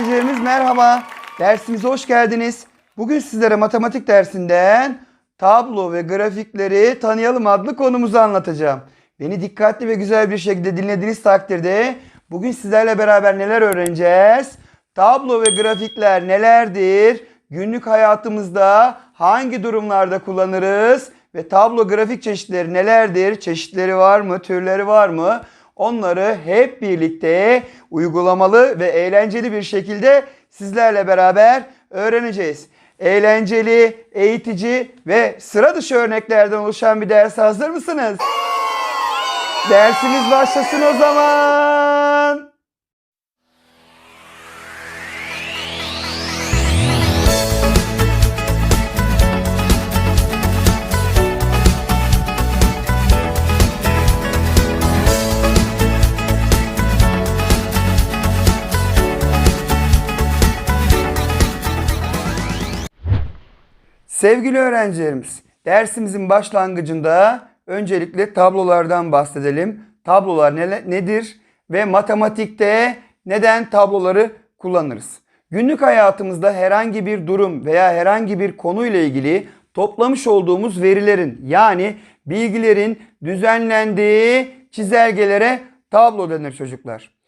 Öğrencilerimiz merhaba. Dersimize hoş geldiniz. Bugün sizlere matematik dersinden tablo ve grafikleri tanıyalım adlı konumuzu anlatacağım. Beni dikkatli ve güzel bir şekilde dinlediğiniz takdirde bugün sizlerle beraber neler öğreneceğiz? Tablo ve grafikler nelerdir? Günlük hayatımızda hangi durumlarda kullanırız? Ve tablo grafik çeşitleri nelerdir? Çeşitleri var mı? Türleri var mı? Onları hep birlikte uygulamalı ve eğlenceli bir şekilde sizlerle beraber öğreneceğiz. Eğlenceli, eğitici ve sıra dışı örneklerden oluşan bir ders hazır mısınız? Dersimiz başlasın o zaman. Sevgili öğrencilerimiz, dersimizin başlangıcında öncelikle tablolardan bahsedelim. Tablolar ne- nedir ve matematikte neden tabloları kullanırız? Günlük hayatımızda herhangi bir durum veya herhangi bir konuyla ilgili toplamış olduğumuz verilerin yani bilgilerin düzenlendiği çizelgelere tablo denir çocuklar.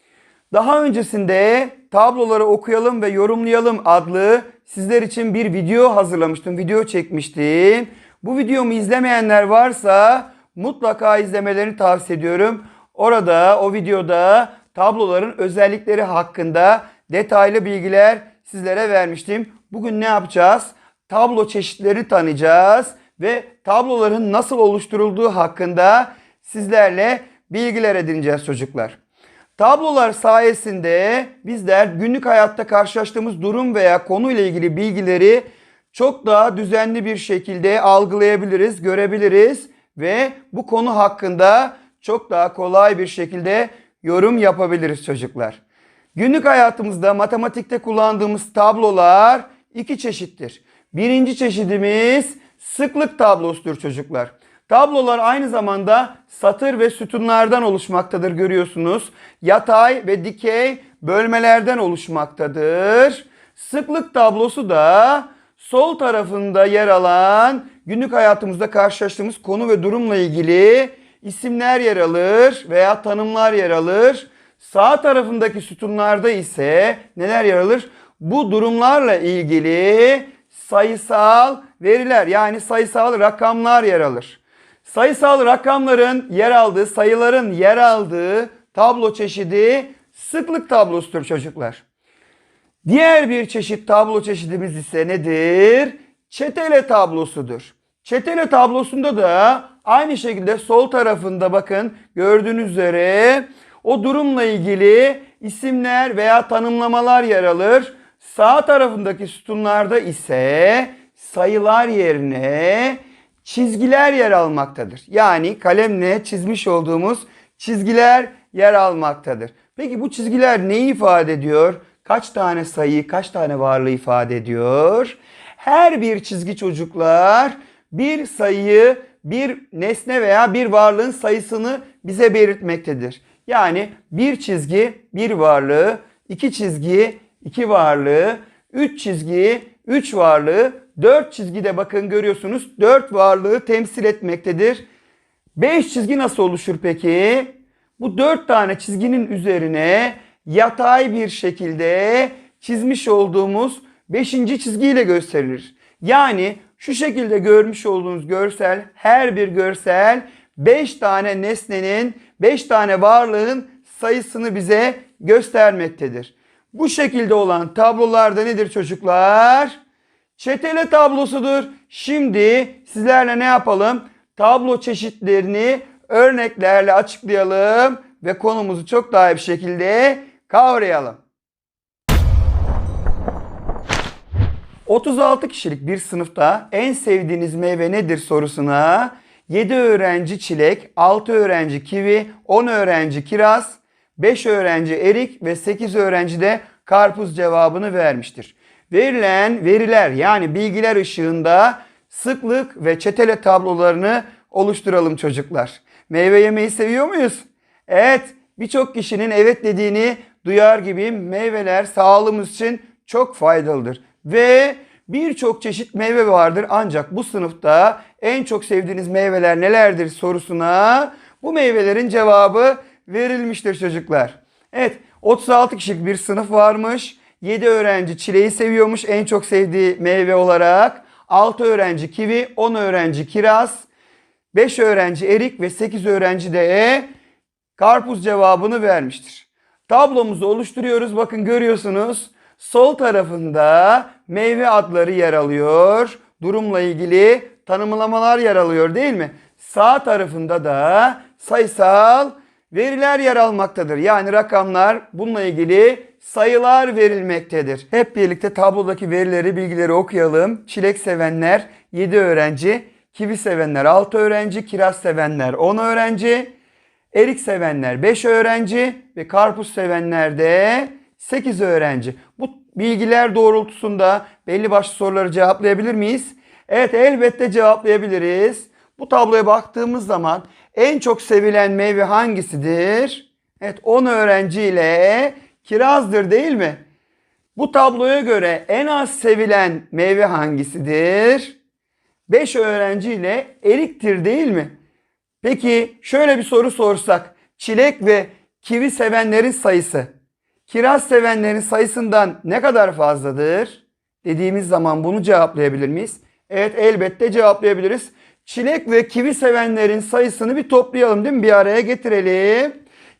Daha öncesinde tabloları okuyalım ve yorumlayalım adlı sizler için bir video hazırlamıştım. Video çekmiştim. Bu videomu izlemeyenler varsa mutlaka izlemelerini tavsiye ediyorum. Orada o videoda tabloların özellikleri hakkında detaylı bilgiler sizlere vermiştim. Bugün ne yapacağız? Tablo çeşitleri tanıyacağız ve tabloların nasıl oluşturulduğu hakkında sizlerle bilgiler edineceğiz çocuklar. Tablolar sayesinde bizler günlük hayatta karşılaştığımız durum veya konuyla ilgili bilgileri çok daha düzenli bir şekilde algılayabiliriz, görebiliriz ve bu konu hakkında çok daha kolay bir şekilde yorum yapabiliriz çocuklar. Günlük hayatımızda matematikte kullandığımız tablolar iki çeşittir. Birinci çeşidimiz sıklık tablosudur çocuklar. Tablolar aynı zamanda satır ve sütunlardan oluşmaktadır görüyorsunuz. Yatay ve dikey bölmelerden oluşmaktadır. Sıklık tablosu da sol tarafında yer alan günlük hayatımızda karşılaştığımız konu ve durumla ilgili isimler yer alır veya tanımlar yer alır. Sağ tarafındaki sütunlarda ise neler yer alır? Bu durumlarla ilgili sayısal veriler yani sayısal rakamlar yer alır. Sayısal rakamların yer aldığı, sayıların yer aldığı tablo çeşidi sıklık tablosudur çocuklar. Diğer bir çeşit tablo çeşidimiz ise nedir? Çetele tablosudur. Çetele tablosunda da aynı şekilde sol tarafında bakın gördüğünüz üzere o durumla ilgili isimler veya tanımlamalar yer alır. Sağ tarafındaki sütunlarda ise sayılar yerine çizgiler yer almaktadır. Yani kalemle çizmiş olduğumuz çizgiler yer almaktadır. Peki bu çizgiler neyi ifade ediyor? Kaç tane sayı, kaç tane varlığı ifade ediyor? Her bir çizgi çocuklar bir sayıyı, bir nesne veya bir varlığın sayısını bize belirtmektedir. Yani bir çizgi bir varlığı, iki çizgi iki varlığı, üç çizgi üç varlığı, dört çizgi de bakın görüyorsunuz dört varlığı temsil etmektedir. Beş çizgi nasıl oluşur peki? Bu dört tane çizginin üzerine yatay bir şekilde çizmiş olduğumuz beşinci çizgiyle gösterilir. Yani şu şekilde görmüş olduğunuz görsel, her bir görsel 5 tane nesnenin, 5 tane varlığın sayısını bize göstermektedir. Bu şekilde olan tablolarda nedir çocuklar? Çetele tablosudur. Şimdi sizlerle ne yapalım? Tablo çeşitlerini örneklerle açıklayalım ve konumuzu çok daha iyi bir şekilde kavrayalım. 36 kişilik bir sınıfta en sevdiğiniz meyve nedir sorusuna 7 öğrenci çilek, 6 öğrenci kivi, 10 öğrenci kiraz, 5 öğrenci erik ve 8 öğrenci de karpuz cevabını vermiştir. Verilen veriler yani bilgiler ışığında sıklık ve çetele tablolarını oluşturalım çocuklar. Meyve yemeyi seviyor muyuz? Evet, birçok kişinin evet dediğini duyar gibi meyveler sağlığımız için çok faydalıdır. Ve birçok çeşit meyve vardır ancak bu sınıfta en çok sevdiğiniz meyveler nelerdir sorusuna bu meyvelerin cevabı verilmiştir çocuklar. Evet 36 kişilik bir sınıf varmış. 7 öğrenci çileği seviyormuş en çok sevdiği meyve olarak. 6 öğrenci kivi, 10 öğrenci kiraz, 5 öğrenci erik ve 8 öğrenci de karpuz cevabını vermiştir. Tablomuzu oluşturuyoruz. Bakın görüyorsunuz. Sol tarafında meyve adları yer alıyor. Durumla ilgili tanımlamalar yer alıyor değil mi? Sağ tarafında da sayısal veriler yer almaktadır. Yani rakamlar bununla ilgili sayılar verilmektedir. Hep birlikte tablodaki verileri, bilgileri okuyalım. Çilek sevenler 7 öğrenci, kivi sevenler 6 öğrenci, kiraz sevenler 10 öğrenci, erik sevenler 5 öğrenci ve karpuz sevenler de 8 öğrenci. Bu bilgiler doğrultusunda belli başlı soruları cevaplayabilir miyiz? Evet elbette cevaplayabiliriz. Bu tabloya baktığımız zaman en çok sevilen meyve hangisidir? Evet 10 öğrenciyle kirazdır değil mi? Bu tabloya göre en az sevilen meyve hangisidir? 5 öğrenciyle eriktir değil mi? Peki şöyle bir soru sorsak. Çilek ve kivi sevenlerin sayısı kiraz sevenlerin sayısından ne kadar fazladır? Dediğimiz zaman bunu cevaplayabilir miyiz? Evet elbette cevaplayabiliriz. Çilek ve kivi sevenlerin sayısını bir toplayalım değil mi? Bir araya getirelim.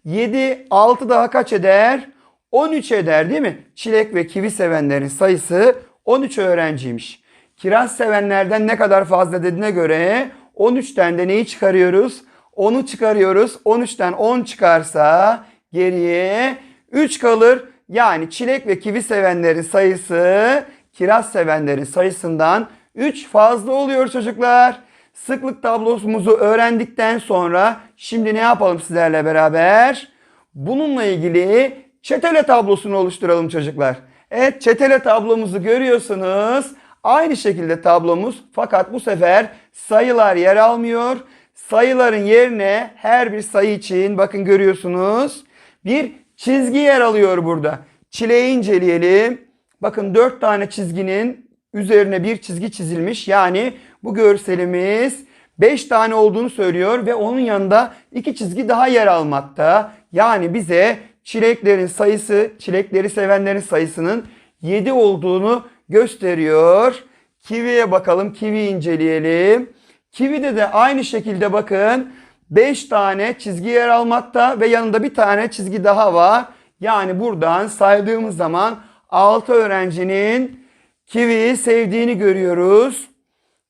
7, 6 daha kaç eder? 13 eder değil mi? Çilek ve kivi sevenlerin sayısı 13 öğrenciymiş. Kiraz sevenlerden ne kadar fazla dediğine göre 13'ten de neyi çıkarıyoruz? 10'u çıkarıyoruz. 13'ten 10 çıkarsa geriye 3 kalır. Yani çilek ve kivi sevenlerin sayısı kiraz sevenlerin sayısından 3 fazla oluyor çocuklar. Sıklık tablomuzu öğrendikten sonra şimdi ne yapalım sizlerle beraber? Bununla ilgili çetele tablosunu oluşturalım çocuklar. Evet çetele tablomuzu görüyorsunuz. Aynı şekilde tablomuz fakat bu sefer sayılar yer almıyor. Sayıların yerine her bir sayı için bakın görüyorsunuz bir çizgi yer alıyor burada. Çileği inceleyelim. Bakın 4 tane çizginin üzerine bir çizgi çizilmiş. Yani bu görselimiz 5 tane olduğunu söylüyor ve onun yanında iki çizgi daha yer almakta. Yani bize çileklerin sayısı, çilekleri sevenlerin sayısının 7 olduğunu gösteriyor. Kiviye bakalım. Kivi inceleyelim. Kivi'de de aynı şekilde bakın 5 tane çizgi yer almakta ve yanında bir tane çizgi daha var. Yani buradan saydığımız zaman 6 öğrencinin kiviyi sevdiğini görüyoruz.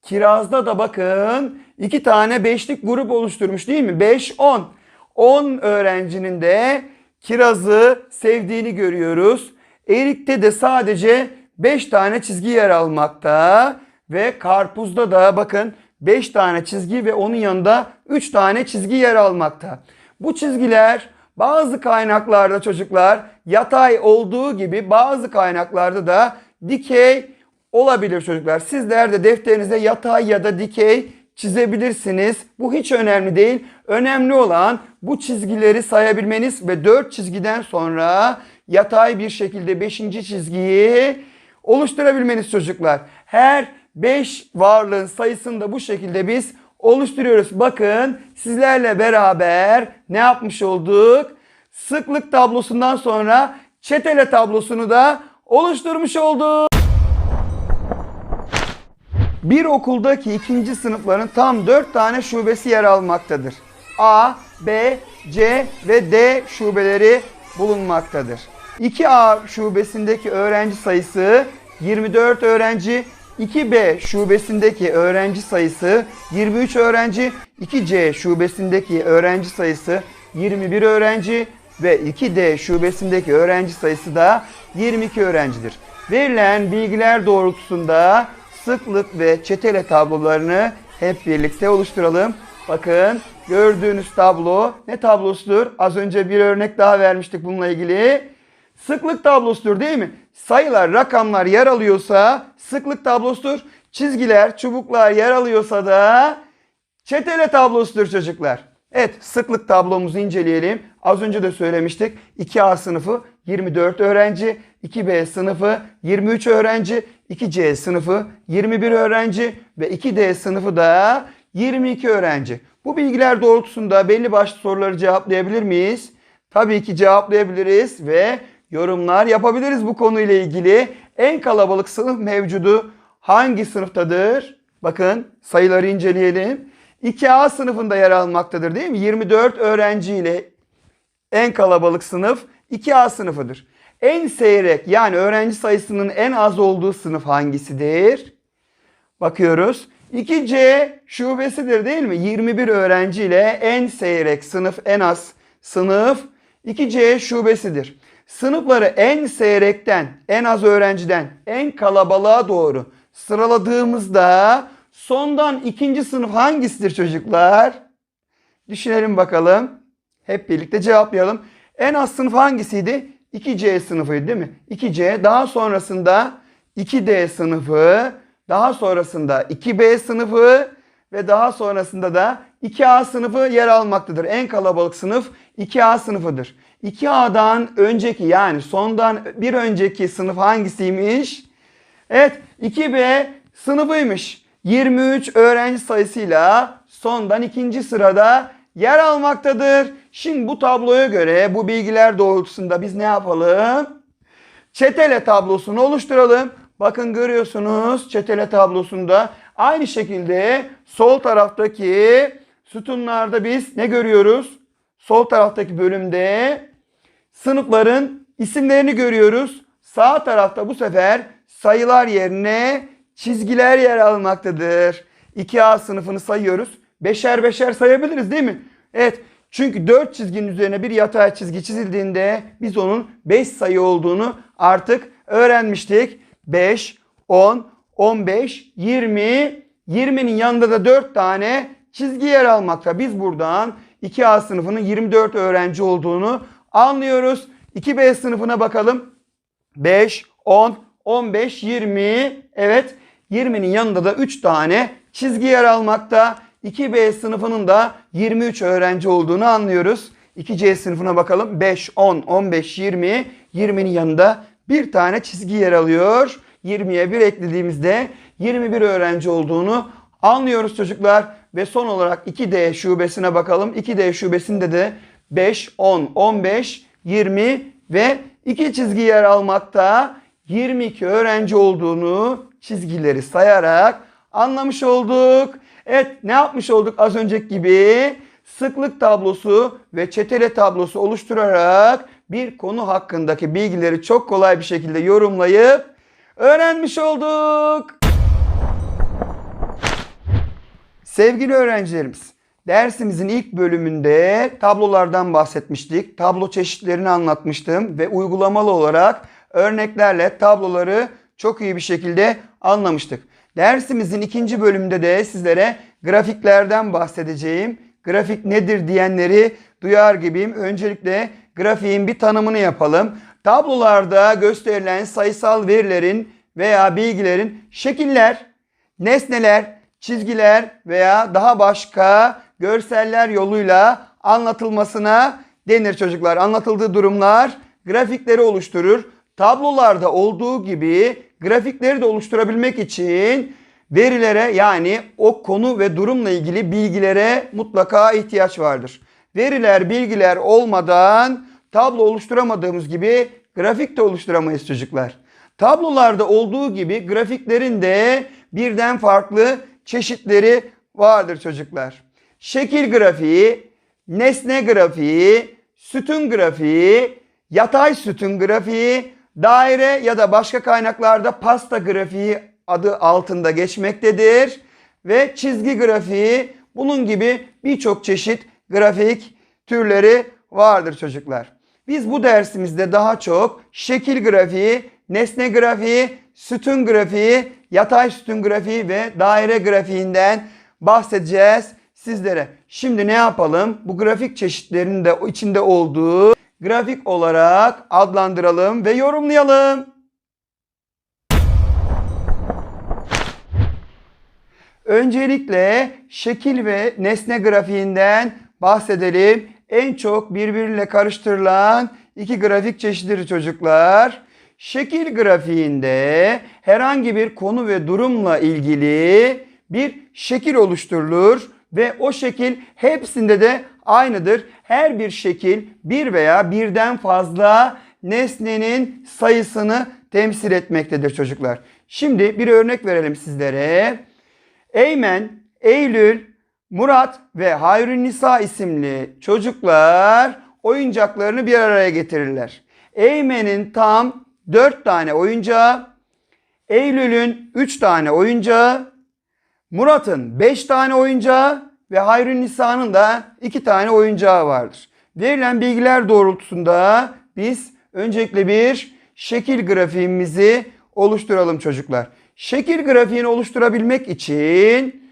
Kirazda da bakın iki tane beşlik grup oluşturmuş değil mi? 5, 10. 10 öğrencinin de kirazı sevdiğini görüyoruz. Erik'te de sadece 5 tane çizgi yer almakta. Ve karpuzda da bakın 5 tane çizgi ve onun yanında 3 tane çizgi yer almakta. Bu çizgiler bazı kaynaklarda çocuklar yatay olduğu gibi bazı kaynaklarda da dikey olabilir çocuklar. Sizler de defterinize yatay ya da dikey çizebilirsiniz. Bu hiç önemli değil. Önemli olan bu çizgileri sayabilmeniz ve 4 çizgiden sonra yatay bir şekilde 5. çizgiyi oluşturabilmeniz çocuklar. Her 5 varlığın sayısını da bu şekilde biz oluşturuyoruz. Bakın sizlerle beraber ne yapmış olduk? Sıklık tablosundan sonra çetele tablosunu da oluşturmuş olduk. Bir okuldaki ikinci sınıfların tam 4 tane şubesi yer almaktadır. A, B, C ve D şubeleri bulunmaktadır. 2A şubesindeki öğrenci sayısı 24 öğrenci, 2B şubesindeki öğrenci sayısı 23 öğrenci, 2C şubesindeki öğrenci sayısı 21 öğrenci ve 2D şubesindeki öğrenci sayısı da 22 öğrencidir. Verilen bilgiler doğrultusunda sıklık ve çetele tablolarını hep birlikte oluşturalım. Bakın gördüğünüz tablo ne tablosudur? Az önce bir örnek daha vermiştik bununla ilgili. Sıklık tablosudur değil mi? Sayılar, rakamlar yer alıyorsa sıklık tablosudur. Çizgiler, çubuklar yer alıyorsa da çetele tablosudur çocuklar. Evet sıklık tablomuzu inceleyelim. Az önce de söylemiştik. 2A sınıfı 24 öğrenci, 2B sınıfı 23 öğrenci, 2C sınıfı 21 öğrenci ve 2D sınıfı da 22 öğrenci. Bu bilgiler doğrultusunda belli başlı soruları cevaplayabilir miyiz? Tabii ki cevaplayabiliriz ve yorumlar yapabiliriz bu konuyla ilgili. En kalabalık sınıf mevcudu hangi sınıftadır? Bakın sayıları inceleyelim. 2A sınıfında yer almaktadır değil mi? 24 öğrenciyle en kalabalık sınıf 2A sınıfıdır. En seyrek yani öğrenci sayısının en az olduğu sınıf hangisidir? Bakıyoruz. 2C şubesidir değil mi? 21 öğrenci ile en seyrek sınıf en az sınıf 2C şubesidir. Sınıfları en seyrekten, en az öğrenciden en kalabalığa doğru sıraladığımızda sondan ikinci sınıf hangisidir çocuklar? Düşünelim bakalım. Hep birlikte cevaplayalım. En az sınıf hangisiydi? 2C sınıfıydı değil mi? 2C daha sonrasında 2D sınıfı, daha sonrasında 2B sınıfı ve daha sonrasında da 2A sınıfı yer almaktadır. En kalabalık sınıf 2A sınıfıdır. 2A'dan önceki yani sondan bir önceki sınıf hangisiymiş? Evet 2B sınıfıymış. 23 öğrenci sayısıyla sondan ikinci sırada yer almaktadır. Şimdi bu tabloya göre bu bilgiler doğrultusunda biz ne yapalım? Çetele tablosunu oluşturalım. Bakın görüyorsunuz çetele tablosunda aynı şekilde sol taraftaki sütunlarda biz ne görüyoruz? Sol taraftaki bölümde sınıfların isimlerini görüyoruz. Sağ tarafta bu sefer sayılar yerine çizgiler yer almaktadır. 2A sınıfını sayıyoruz. Beşer beşer sayabiliriz değil mi? Evet. Çünkü 4 çizginin üzerine bir yatay çizgi çizildiğinde biz onun 5 sayı olduğunu artık öğrenmiştik. 5, 10, 15, 20, 20'nin yanında da 4 tane çizgi yer almakta. Biz buradan 2A sınıfının 24 öğrenci olduğunu anlıyoruz. 2B sınıfına bakalım. 5, 10, 15, 20. Evet 20'nin yanında da 3 tane çizgi yer almakta. 2B sınıfının da 23 öğrenci olduğunu anlıyoruz. 2C sınıfına bakalım. 5, 10, 15, 20. 20'nin yanında bir tane çizgi yer alıyor. 20'ye bir eklediğimizde 21 öğrenci olduğunu anlıyoruz çocuklar. Ve son olarak 2D şubesine bakalım. 2D şubesinde de 5, 10, 15, 20 ve 2 çizgi yer almakta. 22 öğrenci olduğunu çizgileri sayarak anlamış olduk. Evet ne yapmış olduk az önceki gibi? Sıklık tablosu ve çetele tablosu oluşturarak bir konu hakkındaki bilgileri çok kolay bir şekilde yorumlayıp öğrenmiş olduk. Sevgili öğrencilerimiz, dersimizin ilk bölümünde tablolardan bahsetmiştik. Tablo çeşitlerini anlatmıştım ve uygulamalı olarak örneklerle tabloları çok iyi bir şekilde anlamıştık. Dersimizin ikinci bölümünde de sizlere grafiklerden bahsedeceğim. Grafik nedir diyenleri duyar gibiyim. Öncelikle grafiğin bir tanımını yapalım. Tablolarda gösterilen sayısal verilerin veya bilgilerin şekiller, nesneler, çizgiler veya daha başka görseller yoluyla anlatılmasına denir çocuklar. Anlatıldığı durumlar grafikleri oluşturur. Tablolarda olduğu gibi grafikleri de oluşturabilmek için verilere yani o konu ve durumla ilgili bilgilere mutlaka ihtiyaç vardır. Veriler, bilgiler olmadan tablo oluşturamadığımız gibi grafik de oluşturamayız çocuklar. Tablolarda olduğu gibi grafiklerin de birden farklı çeşitleri vardır çocuklar. Şekil grafiği, nesne grafiği, sütun grafiği, yatay sütun grafiği, daire ya da başka kaynaklarda pasta grafiği adı altında geçmektedir. Ve çizgi grafiği bunun gibi birçok çeşit grafik türleri vardır çocuklar. Biz bu dersimizde daha çok şekil grafiği, nesne grafiği, sütun grafiği, yatay sütun grafiği ve daire grafiğinden bahsedeceğiz sizlere. Şimdi ne yapalım? Bu grafik çeşitlerinin de içinde olduğu grafik olarak adlandıralım ve yorumlayalım. Öncelikle şekil ve nesne grafiğinden bahsedelim. En çok birbiriyle karıştırılan iki grafik çeşididir çocuklar. Şekil grafiğinde herhangi bir konu ve durumla ilgili bir şekil oluşturulur ve o şekil hepsinde de aynıdır. Her bir şekil bir veya birden fazla nesnenin sayısını temsil etmektedir çocuklar. Şimdi bir örnek verelim sizlere. Eymen, Eylül, Murat ve Hayrun Nisa isimli çocuklar oyuncaklarını bir araya getirirler. Eymen'in tam 4 tane oyuncağı, Eylül'ün 3 tane oyuncağı, Murat'ın 5 tane oyuncağı ve Hayrun Nisa'nın da 2 tane oyuncağı vardır. Verilen bilgiler doğrultusunda biz öncelikle bir şekil grafiğimizi oluşturalım çocuklar. Şekil grafiğini oluşturabilmek için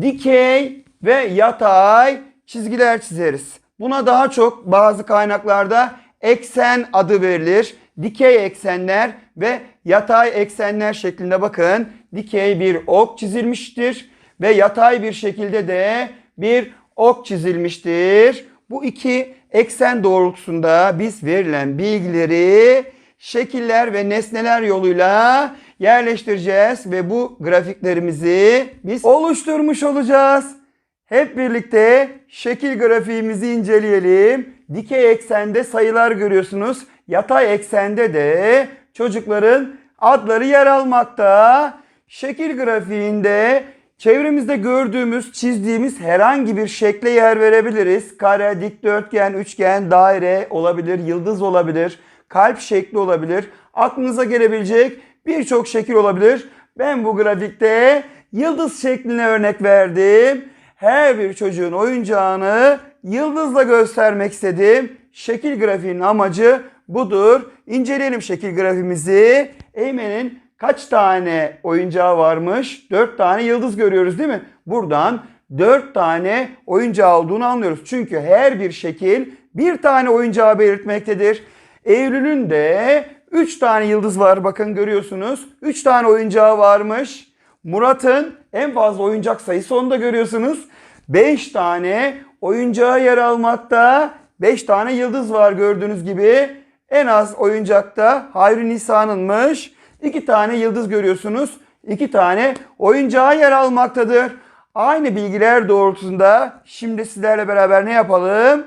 dikey ve yatay çizgiler çizeriz. Buna daha çok bazı kaynaklarda eksen adı verilir. Dikey eksenler ve yatay eksenler şeklinde bakın. Dikey bir ok çizilmiştir ve yatay bir şekilde de bir ok çizilmiştir. Bu iki eksen doğrultusunda biz verilen bilgileri şekiller ve nesneler yoluyla yerleştireceğiz ve bu grafiklerimizi biz oluşturmuş olacağız. Hep birlikte şekil grafiğimizi inceleyelim. Dikey eksende sayılar görüyorsunuz. Yatay eksende de çocukların adları yer almakta. Şekil grafiğinde çevremizde gördüğümüz, çizdiğimiz herhangi bir şekle yer verebiliriz. Kare, dikdörtgen, üçgen, daire olabilir, yıldız olabilir, kalp şekli olabilir. Aklınıza gelebilecek birçok şekil olabilir. Ben bu grafikte yıldız şekline örnek verdim. Her bir çocuğun oyuncağını yıldızla göstermek istedim. Şekil grafiğinin amacı budur. İnceleyelim şekil grafimizi. Eymen'in kaç tane oyuncağı varmış? 4 tane yıldız görüyoruz değil mi? Buradan 4 tane oyuncağı olduğunu anlıyoruz. Çünkü her bir şekil bir tane oyuncağı belirtmektedir. Eylül'ün de 3 tane yıldız var bakın görüyorsunuz. 3 tane oyuncağı varmış. Murat'ın en fazla oyuncak sayısı onu da görüyorsunuz. 5 tane oyuncağı yer almakta. 5 tane yıldız var gördüğünüz gibi. En az oyuncakta Hayri Nisa'nınmış. 2 tane yıldız görüyorsunuz. 2 tane oyuncağı yer almaktadır. Aynı bilgiler doğrultusunda şimdi sizlerle beraber ne yapalım?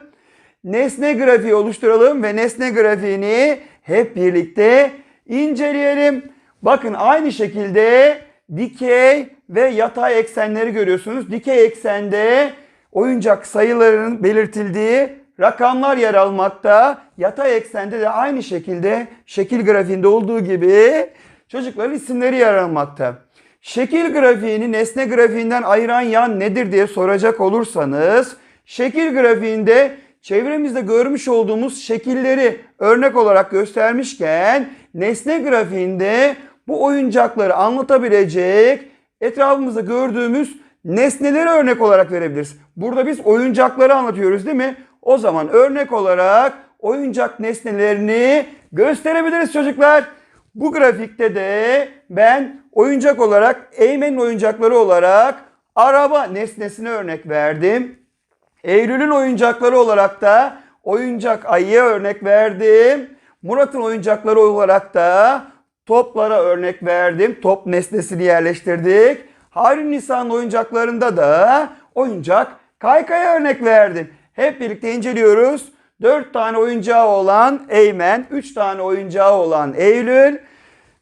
Nesne grafiği oluşturalım ve nesne grafiğini hep birlikte inceleyelim. Bakın aynı şekilde dikey ve yatay eksenleri görüyorsunuz. Dikey eksende oyuncak sayılarının belirtildiği rakamlar yer almakta. Yatay eksende de aynı şekilde şekil grafiğinde olduğu gibi çocukların isimleri yer almakta. Şekil grafiğini nesne grafiğinden ayıran yan nedir diye soracak olursanız şekil grafiğinde çevremizde görmüş olduğumuz şekilleri örnek olarak göstermişken nesne grafiğinde bu oyuncakları anlatabilecek etrafımızda gördüğümüz nesneleri örnek olarak verebiliriz. Burada biz oyuncakları anlatıyoruz değil mi? O zaman örnek olarak oyuncak nesnelerini gösterebiliriz çocuklar. Bu grafikte de ben oyuncak olarak Eymen'in oyuncakları olarak araba nesnesine örnek verdim. Eylül'ün oyuncakları olarak da oyuncak ayıya örnek verdim. Murat'ın oyuncakları olarak da toplara örnek verdim. Top nesnesini yerleştirdik. Harun Nisa'nın oyuncaklarında da oyuncak kaykaya örnek verdim. Hep birlikte inceliyoruz. 4 tane oyuncağı olan Eymen, 3 tane oyuncağı olan Eylül,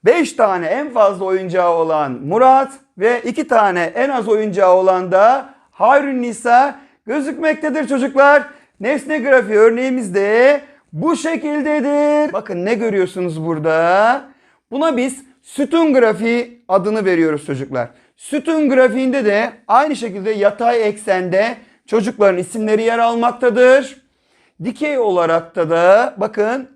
5 tane en fazla oyuncağı olan Murat ve 2 tane en az oyuncağı olan da Harun Nisa gözükmektedir çocuklar. Nesne grafiği örneğimiz de bu şekildedir. Bakın ne görüyorsunuz burada? Buna biz sütun grafiği adını veriyoruz çocuklar. Sütun grafiğinde de aynı şekilde yatay eksende çocukların isimleri yer almaktadır. Dikey olarak da da bakın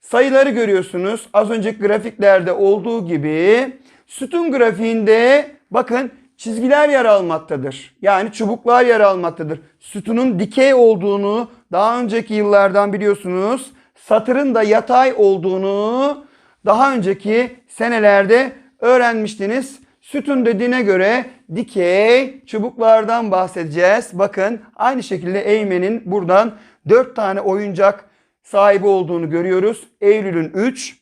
sayıları görüyorsunuz. Az önceki grafiklerde olduğu gibi sütun grafiğinde bakın çizgiler yer almaktadır. Yani çubuklar yer almaktadır. Sütunun dikey olduğunu daha önceki yıllardan biliyorsunuz. Satırın da yatay olduğunu daha önceki senelerde öğrenmiştiniz. Sütun dediğine göre dikey çubuklardan bahsedeceğiz. Bakın aynı şekilde Eymen'in buradan 4 tane oyuncak sahibi olduğunu görüyoruz. Eylül'ün 3,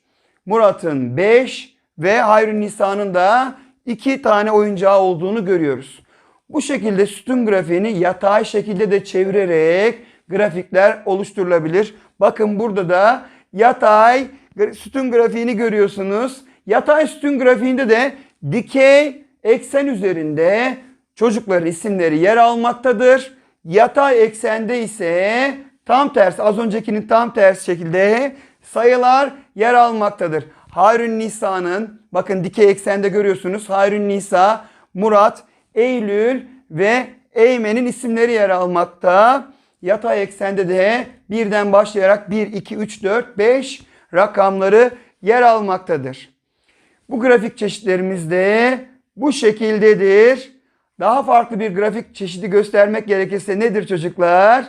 Murat'ın 5 ve Hayrun Nisa'nın da 2 tane oyuncağı olduğunu görüyoruz. Bu şekilde sütun grafiğini yatay şekilde de çevirerek grafikler oluşturulabilir. Bakın burada da yatay sütun grafiğini görüyorsunuz. Yatay sütun grafiğinde de dikey eksen üzerinde çocukların isimleri yer almaktadır. Yatay eksende ise tam tersi az öncekinin tam tersi şekilde sayılar yer almaktadır. Harun Nisa'nın bakın dikey eksende görüyorsunuz. Harun Nisa, Murat, Eylül ve Eymen'in isimleri yer almakta. Yatay eksende de birden başlayarak 1, 2, 3, 4, 5 rakamları yer almaktadır. Bu grafik çeşitlerimiz de bu şekildedir. Daha farklı bir grafik çeşidi göstermek gerekirse nedir çocuklar?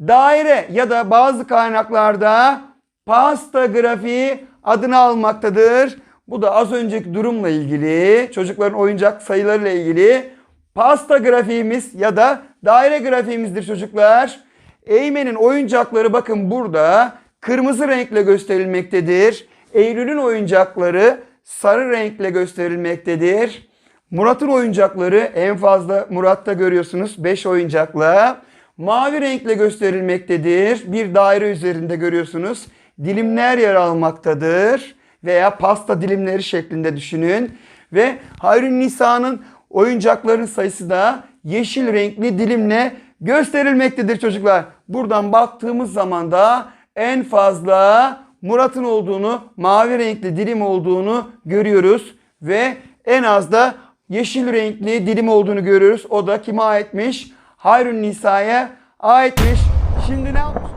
Daire ya da bazı kaynaklarda pasta grafiği adını almaktadır. Bu da az önceki durumla ilgili, çocukların oyuncak sayılarıyla ilgili pasta grafiğimiz ya da daire grafiğimizdir çocuklar. Eymen'in oyuncakları bakın burada kırmızı renkle gösterilmektedir. Eylül'ün oyuncakları sarı renkle gösterilmektedir. Murat'ın oyuncakları en fazla Murat'ta görüyorsunuz 5 oyuncakla. Mavi renkle gösterilmektedir. Bir daire üzerinde görüyorsunuz. Dilimler yer almaktadır. Veya pasta dilimleri şeklinde düşünün. Ve Hayrun Nisa'nın oyuncakların sayısı da yeşil renkli dilimle gösterilmektedir çocuklar. Buradan baktığımız zaman da en fazla Murat'ın olduğunu, mavi renkli dilim olduğunu görüyoruz. Ve en az da yeşil renkli dilim olduğunu görüyoruz. O da kime aitmiş? Hayrun Nisa'ya aitmiş. Şimdi ne yapmış?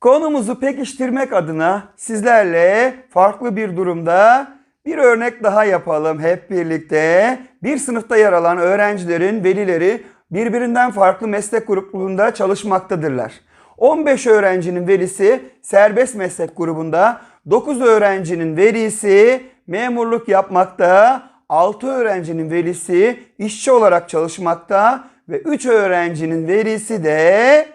Konumuzu pekiştirmek adına sizlerle farklı bir durumda bir örnek daha yapalım hep birlikte. Bir sınıfta yer alan öğrencilerin velileri birbirinden farklı meslek gruplarında çalışmaktadırlar. 15 öğrencinin velisi serbest meslek grubunda, 9 öğrencinin velisi memurluk yapmakta, 6 öğrencinin velisi işçi olarak çalışmakta ve 3 öğrencinin velisi de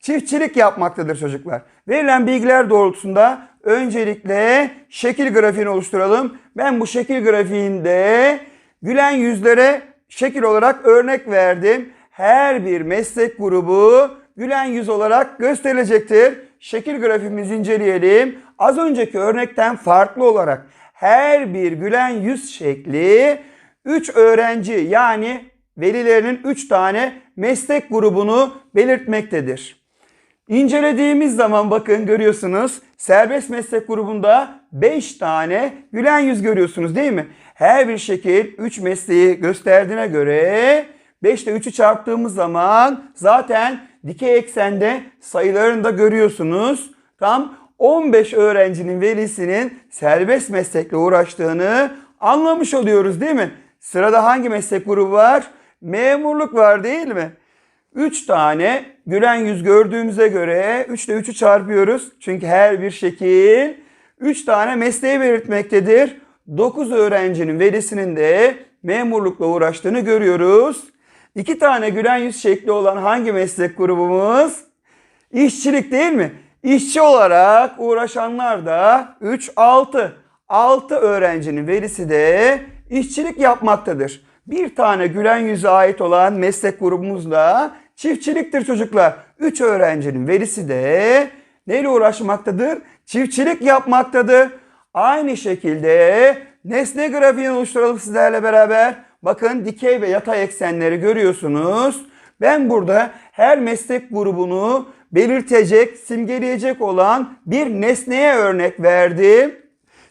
çiftçilik yapmaktadır çocuklar. Verilen bilgiler doğrultusunda öncelikle şekil grafiğini oluşturalım. Ben bu şekil grafiğinde gülen yüzlere şekil olarak örnek verdim. Her bir meslek grubu gülen yüz olarak gösterilecektir. Şekil grafiğimizi inceleyelim. Az önceki örnekten farklı olarak her bir gülen yüz şekli 3 öğrenci yani velilerinin 3 tane meslek grubunu belirtmektedir. İncelediğimiz zaman bakın görüyorsunuz serbest meslek grubunda 5 tane gülen yüz görüyorsunuz değil mi? Her bir şekil 3 mesleği gösterdiğine göre 5 ile 3'ü çarptığımız zaman zaten dikey eksende sayılarını da görüyorsunuz. Tam 15 öğrencinin velisinin serbest meslekle uğraştığını anlamış oluyoruz değil mi? Sırada hangi meslek grubu var? Memurluk var değil mi? 3 tane gülen yüz gördüğümüze göre 3 ile 3'ü çarpıyoruz. Çünkü her bir şekil 3 tane mesleği belirtmektedir. 9 öğrencinin velisinin de memurlukla uğraştığını görüyoruz. 2 tane gülen yüz şekli olan hangi meslek grubumuz? İşçilik değil mi? İşçi olarak uğraşanlar da 3, 6. 6 öğrencinin velisi de işçilik yapmaktadır. Bir tane gülen yüze ait olan meslek grubumuz da çiftçiliktir çocuklar. 3 öğrencinin velisi de neyle uğraşmaktadır? Çiftçilik yapmaktadır. Aynı şekilde nesne grafiğini oluşturalım sizlerle beraber. Bakın dikey ve yatay eksenleri görüyorsunuz. Ben burada her meslek grubunu belirtecek, simgeleyecek olan bir nesneye örnek verdim.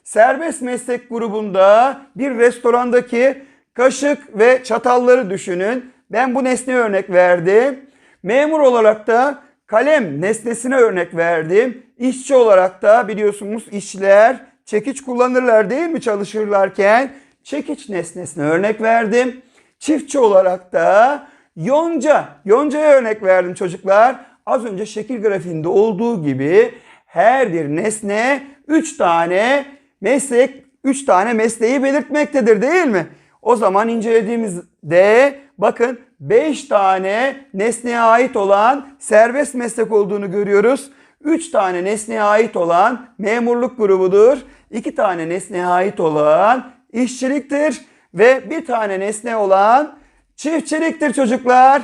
Serbest meslek grubunda bir restorandaki kaşık ve çatalları düşünün. Ben bu nesne örnek verdim. Memur olarak da kalem nesnesine örnek verdim. İşçi olarak da biliyorsunuz işçiler çekiç kullanırlar değil mi çalışırlarken? Çekiç nesnesine örnek verdim. Çiftçi olarak da yonca, yoncaya örnek verdim çocuklar. Az önce şekil grafiğinde olduğu gibi her bir nesne 3 tane meslek, 3 tane mesleği belirtmektedir değil mi? O zaman incelediğimizde bakın 5 tane nesneye ait olan serbest meslek olduğunu görüyoruz. 3 tane nesneye ait olan memurluk grubudur. 2 tane nesneye ait olan işçiliktir. Ve bir tane nesne olan çiftçiliktir çocuklar.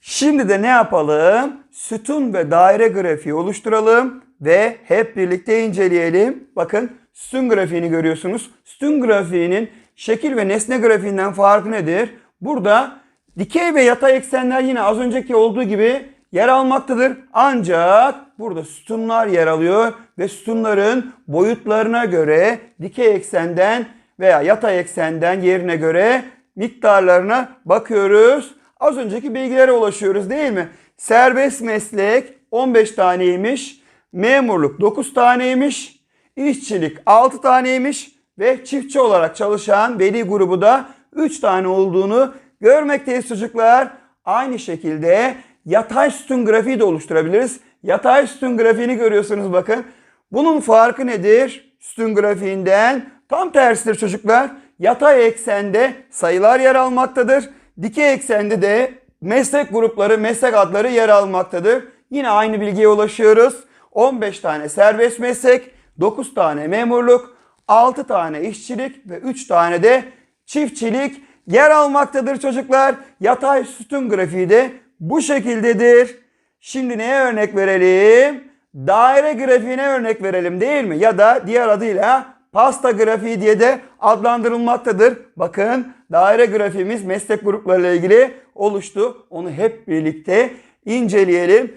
Şimdi de ne yapalım? Sütun ve daire grafiği oluşturalım ve hep birlikte inceleyelim. Bakın sütun grafiğini görüyorsunuz. Sütun grafiğinin şekil ve nesne grafiğinden farkı nedir? Burada dikey ve yatay eksenler yine az önceki olduğu gibi yer almaktadır. Ancak burada sütunlar yer alıyor ve sütunların boyutlarına göre dikey eksenden veya yatay eksenden yerine göre miktarlarına bakıyoruz. Az önceki bilgilere ulaşıyoruz değil mi? Serbest meslek 15 taneymiş, memurluk 9 taneymiş, işçilik 6 taneymiş ve çiftçi olarak çalışan veli grubu da 3 tane olduğunu görmekteyiz çocuklar. Aynı şekilde yatay sütun grafiği de oluşturabiliriz. Yatay sütun grafiğini görüyorsunuz bakın. Bunun farkı nedir? Sütun grafiğinden tam tersidir çocuklar. Yatay eksende sayılar yer almaktadır. Dikey eksende de meslek grupları, meslek adları yer almaktadır. Yine aynı bilgiye ulaşıyoruz. 15 tane serbest meslek, 9 tane memurluk, 6 tane işçilik ve 3 tane de çiftçilik yer almaktadır çocuklar. Yatay sütun grafiği de bu şekildedir. Şimdi neye örnek verelim? Daire grafiğine örnek verelim değil mi? Ya da diğer adıyla pasta grafiği diye de adlandırılmaktadır. Bakın daire grafiğimiz meslek gruplarıyla ilgili oluştu. Onu hep birlikte inceleyelim.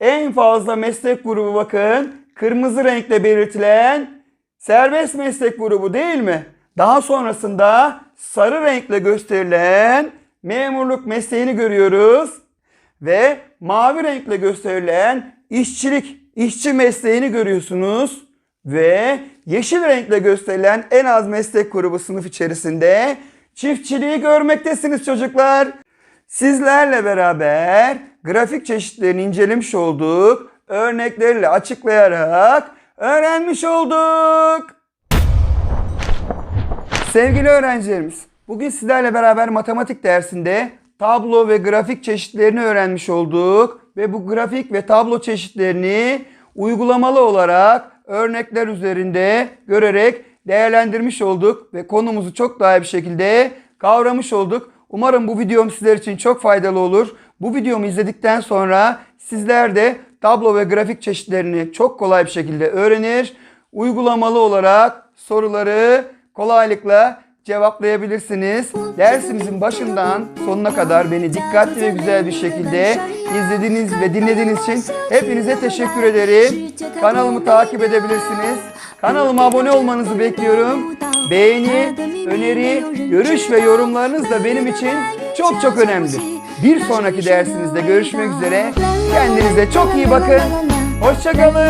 En fazla meslek grubu bakın kırmızı renkle belirtilen serbest meslek grubu değil mi? Daha sonrasında sarı renkle gösterilen memurluk mesleğini görüyoruz ve mavi renkle gösterilen işçilik, işçi mesleğini görüyorsunuz ve yeşil renkle gösterilen en az meslek grubu sınıf içerisinde çiftçiliği görmektesiniz çocuklar. Sizlerle beraber grafik çeşitlerini incelemiş olduk. Örnekleriyle açıklayarak öğrenmiş olduk. Sevgili öğrencilerimiz, bugün sizlerle beraber matematik dersinde tablo ve grafik çeşitlerini öğrenmiş olduk ve bu grafik ve tablo çeşitlerini uygulamalı olarak örnekler üzerinde görerek değerlendirmiş olduk ve konumuzu çok daha iyi bir şekilde kavramış olduk. Umarım bu videom sizler için çok faydalı olur. Bu videomu izledikten sonra sizler de tablo ve grafik çeşitlerini çok kolay bir şekilde öğrenir. Uygulamalı olarak soruları kolaylıkla cevaplayabilirsiniz. Dersimizin başından sonuna kadar beni dikkatli ve güzel bir şekilde izlediğiniz ve dinlediğiniz için hepinize teşekkür ederim. Kanalımı takip edebilirsiniz. Kanalıma abone olmanızı bekliyorum. Beğeni, öneri, görüş ve yorumlarınız da benim için çok çok önemli. Bir sonraki dersimizde görüşmek üzere. Kendinize çok iyi bakın. Hoşçakalın.